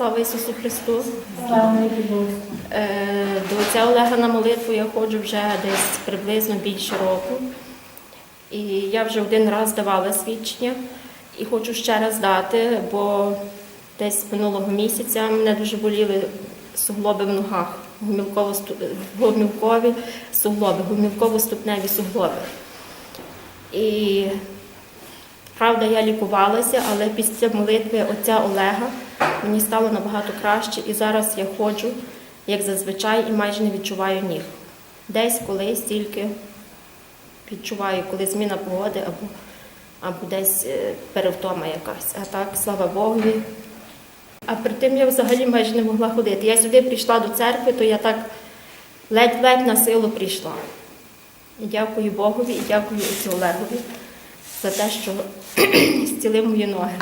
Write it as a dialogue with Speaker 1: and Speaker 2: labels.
Speaker 1: Слава Ісусу Христу! Е, До отця Олега на молитву я ходжу вже десь приблизно більше року. І я вже один раз давала свідчення і хочу ще раз дати, бо десь минулого місяця мене дуже боліли суглоби в ногах, гумілкові суглоби, гумілково-ступневі суглоби. І правда, я лікувалася, але після молитви отця Олега мені стало набагато краще, і зараз я ходжу, як зазвичай, і майже не відчуваю ніг. Десь колись тільки відчуваю, коли зміна погоди або, або десь е, перевтома якась. А так, слава Богу. А при тим я взагалі майже не могла ходити. Я сюди прийшла до церкви, то я так ледь-ледь на силу прийшла. І дякую Богові, і дякую Олегові за те, що зцілив мої ноги.